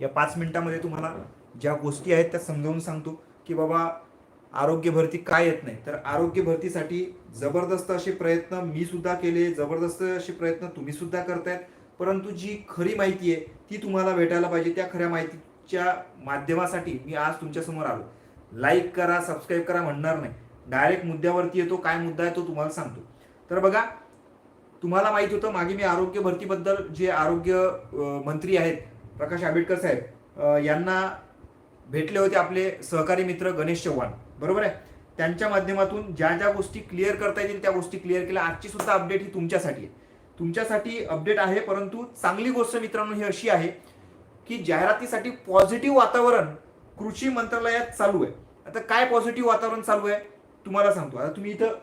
या पाच मिनिटामध्ये तुम्हाला ज्या गोष्टी आहेत त्या समजावून सांगतो की बाबा आरोग्य भरती काय येत नाही. तर आरोग्य भरतीसाठी जबरदस्त असे प्रयत्न मी सुद्धा केले जबरदस्त असे प्रयत्न तुम्ही सुद्धा करतायत. परंतु जी खरी माहिती आहे ती तुम्हाला भेटायला पाहिजे. त्या खऱ्या माहितीच्या माध्यमासाठी मी आज तुमच्यासमोर आलो. लाईक करा सबस्क्राईब करा म्हणणार नाही. डायरेक्ट मुद्द्यावरती येतो काय मुद्दा आहे तो तुम्हाला सांगतो. तर बघा तुम्हाला माहीत होतं मागे मी आरोग्य भरतीबद्दल जे आरोग्य मंत्री आहेत प्रकाश आंबेडकर साहेब यांना भेटले होते आपले सहकारी मित्र गणेश चव्हाण. बरोबर आहे? त्यांच्या माध्यमातून ज्या ज्या गोष्टी क्लिअर करता येतील त्या गोष्टी क्लिअर केल्या. आजची सुद्धा अपडेट ही तुमच्यासाठी आहे. तुमच्यासाठी अपडेट आहे परंतु चांगली गोष्ट मित्रांनो ही अशी आहे की जाहिरातीसाठी पॉझिटिव्ह वातावरण कृषी मंत्रालयात चालू आहे. आता काय पॉझिटिव्ह वातावरण चालू आहे? तुम्हाला सांगतो. आता तुम्ही इथं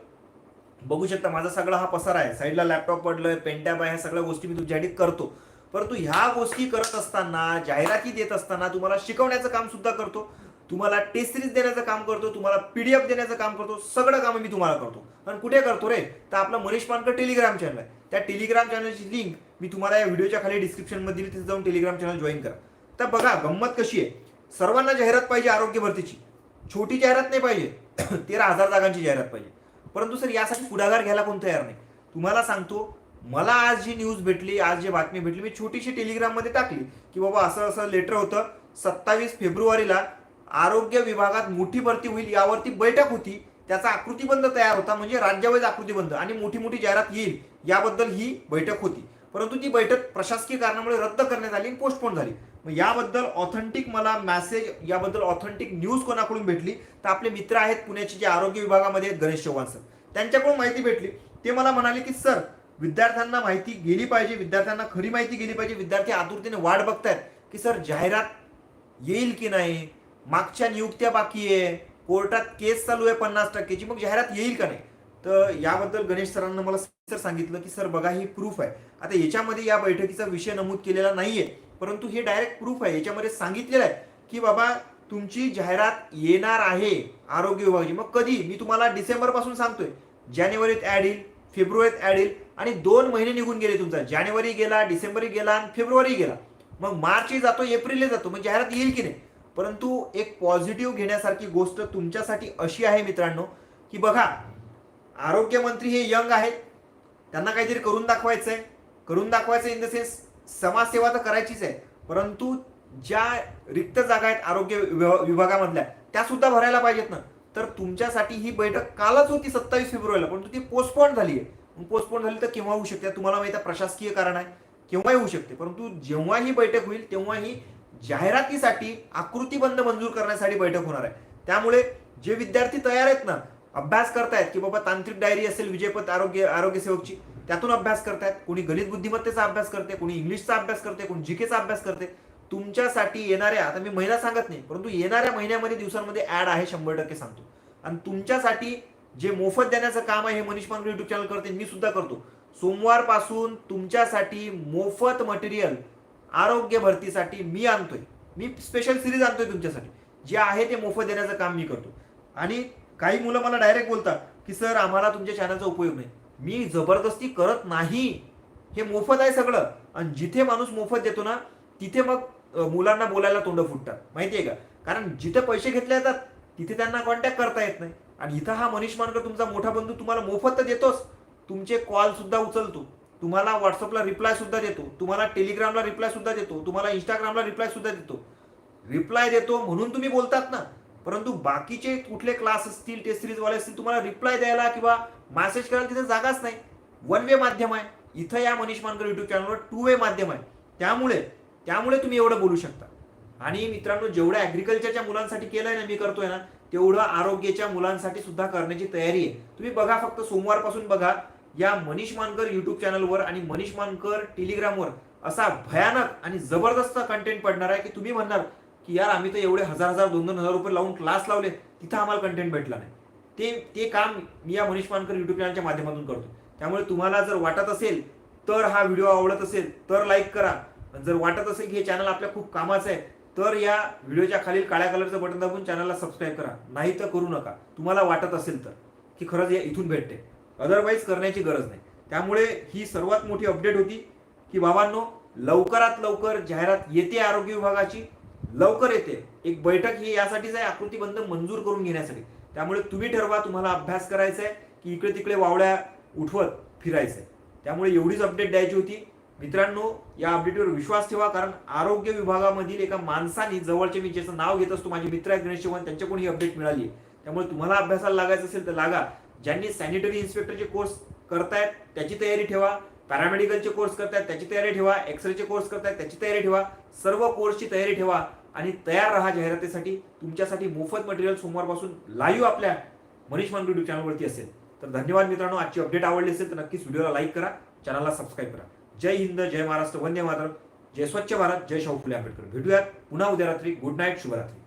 बघू शकता माझा सगळा हा पसारा आहे. साईडला लॅपटॉप पडलं पेनटॅप आहे ह्या सगळ्या गोष्टी मी तुमच्यासाठी करतो. परंतु ह्या गोष्टी करत असताना जाहिराती देत असताना तुम्हाला शिकवण्याचं काम सुद्धा करतो. तुम्हाला टेस्ट सिरीज देण्याचं काम करतो तुम्हाला पीडीएफ देण्याचं काम करतो सगळं काम मी तुम्हाला करतो. आणि कुठे करतो रे? तर आपला मनीष पानकर टेलिग्राम चॅनल आहे. त्या टेलिग्राम चॅनलची लिंक मी तुम्हाला या व्हिडिओच्या खाली डिस्क्रिप्शनमध्ये दिली तिथे जाऊन टेलिग्राम चॅनल जॉईन करा. तर बघा गंमत कशी आहे? सर्वांना जाहिरात पाहिजे आरोग्य भरतीची. छोटी जाहिरात नाही पाहिजे. तेरा हजार जागांची जाहिरात पाहिजे. परंतु सर यासाठी पुढाकार घ्यायला कोण तयार नाही? तुम्हाला सांगतो मला आज जी न्यूज भेटली आज जी बातमी भेटली मी छोटीशी टेलिग्राममध्ये टाकली की बाबा असं असं लेटर होतं. सत्तावीस फेब्रुवारीला आरोग्य विभागात मोठी भरती होईल यावरती बैठक होती. त्याचा आकृतीबंध तयार होता म्हणजे राज्यावाईज आकृतीबंध आणि मोठी मोठी जाहिरात येईल याबद्दल ही बैठक होती. परंतु ती बैठक प्रशासकीय कारणामुळे रद्द करण्यात आली आणि पोस्टपोन झाली. मग याबद्दल ऑथेंटिक मला मेसेज याबद्दल ऑथेंटिक न्यूज कोणाकडून भेटली? तर आपले मित्र आहेत पुण्याचे जे आरोग्य विभागामध्ये आहेत गणेश चव्हाण सर त्यांच्याकडून माहिती भेटली. ते मला म्हणाले की सर विद्यार्थ्यांना माहिती गेली पाहिजे विद्यार्थ्यांना खरी माहिती गेली पाहिजे विद्यार्थी आतुरतेने वाट बघतायत की सर जाहिरात येईल की नाही? मागच्या नियुक्त्या बाकी आहे कोर्टात केस चालू आहे पन्नास टक्केची मग जाहिरात येईल का नाही? तर याबद्दल गणेश सरांना मला सर सांगितलं की सर बघा ही प्रूफ आहे. आता याच्यामध्ये या बैठकीचा विषय नमूद केलेला नाहीये परंतु हे डायरेक्ट प्रूफ आहे. याच्यामध्ये सांगितलेलं आहे की बाबा तुमची जाहिरात येणार आहे आरोग्य विभागाची. मग कधी? मी तुम्हाला डिसेंबरपासून सांगतोय. जानेवारीत ऍड येईल. फेब्रुवारीत ॲड येईल आणि दोन महिने निघून गेले तुमचा. जानेवारी गेला डिसेंबरही गेला आणि फेब्रुवारी गेला. मग मार्चही जातो एप्रिलही जातो. मग जाहिरात येईल की नाही? परंतु एक पॉझिटिव्ह घेण्यासारखी गोष्ट तुमच्यासाठी अशी आहे मित्रांनो की बघा आरोग्यमंत्री हे यंग आहेत. त्यांना काहीतरी करून दाखवायचं आहे करून दाखवायचं इन द सेन्स समाजसेवा तर करायचीच आहे. परंतु ज्या रिक्त जागा आहेत आरोग्य विभा- विभागामधल्या त्या सुद्धा भरायला पाहिजेत ना. तर तुमच्यासाठी ही बैठक कालच होती सत्तावीस फेब्रुवारीला परंतु ती पोस्टपोन झाली आहे पोस्टपोन झाली तर केव्हा होऊ शकते? तुम्हाला माहिती आहे प्रशासकीय कारण आहे. केव्हाही होऊ शकते. परंतु जेव्हा ही बैठक होईल तेव्हा ही जाहिरातीसाठी आकृतीबंध मंजूर करण्यासाठी बैठक होणार आहे. त्यामुळे जे विद्यार्थी तयार आहेत ना अभ्यास करतायत की बाबा तांत्रिक डायरी असेल विजयपथ आरोग्य आरोग्य सेवकची त्यातून अभ्यास करतायत. कोणी गणित बुद्धिमत्तेचा अभ्यास करते कोणी इंग्लिशचा अभ्यास करते कोणी जीकेचा अभ्यास करते. तुमच्यासाठी येणाऱ्या आता मी महिना सांगत नाही परंतु येणाऱ्या महिन्यामध्ये दिवसांमध्ये ऍड आहे शंभर टक्के सांगतो. आणि तुमच्यासाठी जे मोफत देण्याचं काम आहे हे मनीष पांगरे युट्यूब चॅनल करते मी सुद्धा करतो. सोमवारपासून तुमच्यासाठी मोफत मटेरियल आरोग्य भरतीसाठी मी आणतोय. मी स्पेशल सिरीज आणतोय तुमच्यासाठी. जे आहे ते मोफत देण्याचं काम मी करतो. आणि काही मुलं मला डायरेक्ट बोलतात की सर आम्हाला तुमच्या चॅनलचा उपयोग नाही. मी जबरदस्ती करत नाही. हे मोफत आहे सगळं. आणि जिथे माणूस मोफत देतो ना तिथे मग मुलांना बोलायला तोंड फुटतात. माहितीये का? कारण जिथे पैसे घेतले जातात तिथे त्यांना कॉन्टॅक्ट करता येत नाही. आणि इथं हा मनीष मानकर तुमचा मोठा बंधू तुम्हाला मोफत तर देतोच. तुमचे कॉल सुद्धा उचलतो. तुम्हाला व्हॉट्सअपला रिप्लाय सुद्धा देतो. तुम्हाला टेलिग्रामला रिप्लाय सुद्धा देतो. तुम्हाला इंस्टाग्रामला रिप्लाय सुद्धा देतो. रिप्लाय देतो म्हणून तुम्ही बोलतात ना. परंतु बाकीचे कुठले क्लास असतील टेस्ट सिरीजवाले असतील तुम्हाला रिप्लाय द्यायला किंवा मॅसेज करायला तिथे जागाच नाही. वन वे माध्यम आहे. इथं या मनीष मानकर युट्यूब चॅनलवर टू वे माध्यम आहे. त्यामुळे त्यामुळे तुम्ही एवढं बोलू शकता. आणि मित्रांनो जेवढं ऍग्रिकल्चरच्या मुलांसाठी केलंय ना मी करतोय ना तेवढं आरोग्याच्या मुलांसाठी सुद्धा करण्याची तयारी आहे. तुम्ही बघा फक्त सोमवारपासून बघा या मनीष मानकर युट्यूब चॅनलवर आणि मनीष मानकर टेलिग्रामवर असा भयानक आणि जबरदस्त कंटेंट पडणार आहे की तुम्ही म्हणणार की यार आम्ही तर एवढे हजार हजार दोन दोन हजार रुपये लावून क्लास लावले तिथं आम्हाला कंटेंट भेटला नाही. ते ते काम मी या मनीष मानकर युट्यूब चॅनलच्या माध्यमातून करतो त्यामुळे तुम्हाला जर वाटत असेल तर हा व्हिडिओ आवडत असेल तर लाईक करा. पण जर वाटत असेल की हे चॅनल आपल्या खूप कामाचं आहे तर या व्हिडिओच्या खालील काळ्या कलरचं बटन दाबून चॅनलला सबस्क्राईब करा. नाही तर करू नका. तुम्हाला वाटत असेल तर की खरंच या इथून भेटते. अदरवाईज करण्याची गरज नाही. त्यामुळे ही सर्वात मोठी अपडेट होती की बाबांनो लवकरात लवकर जाहिरात येते आरोग्य विभागाची. लवकर येते. एक बैठक ही यासाठीच आहे आकृतीबंध मंजूर करून घेण्यासाठी. त्यामुळे तुम्ही ठरवा तुम्हाला अभ्यास करायचा आहे की इकडे तिकडे वावड्या उठवत फिरायचं आहे. त्यामुळे एवढीच अपडेट द्यायची होती. मित्रांनो या अपडेटवर विश्वास ठेवा कारण आरोग्य विभागामधील एका माणसाने जवळचे मी ज्याचं नाव घेत असतो. माझे मित्र आहे गणेश चव्हाण त्यांच्याकडून ही अपडेट मिळाली त्यामुळे तुम्हाला अभ्यासाला लागायचं असेल तर लागा. ज्यांनी सॅनिटरी इन्स्पेक्टरचे कोर्स करतायत त्याची तयारी ठेवा. पॅरामेडिकलचे कोर्स करतायत त्याची तयारी ठेवा. एक्सरेचे कोर्स करतायत त्याची तयारी ठेवा. सर्व कोर्सची तयारी ठेवा आणि तयार राहा जाहिरातीसाठी. तुमच्यासाठी मोफत मटेरियल सोमवारपासून लाईव्ह आपल्या मनीष मान युट्यूब चॅनलवरती असेल. तर धन्यवाद मित्रांनो. आजची अपडेट आवडली असेल तर नक्कीच व्हिडिओला लाईक करा. चॅनलला सबस्क्राईब करा. जय हिंद जय महाराष्ट्र वंदे मातरम जय स्वच्छ भारत जय शाहू फुले आंबेडकर. भेटूयात पुन्हा उद्या रात्री. गुड नाईट शुभरात्री.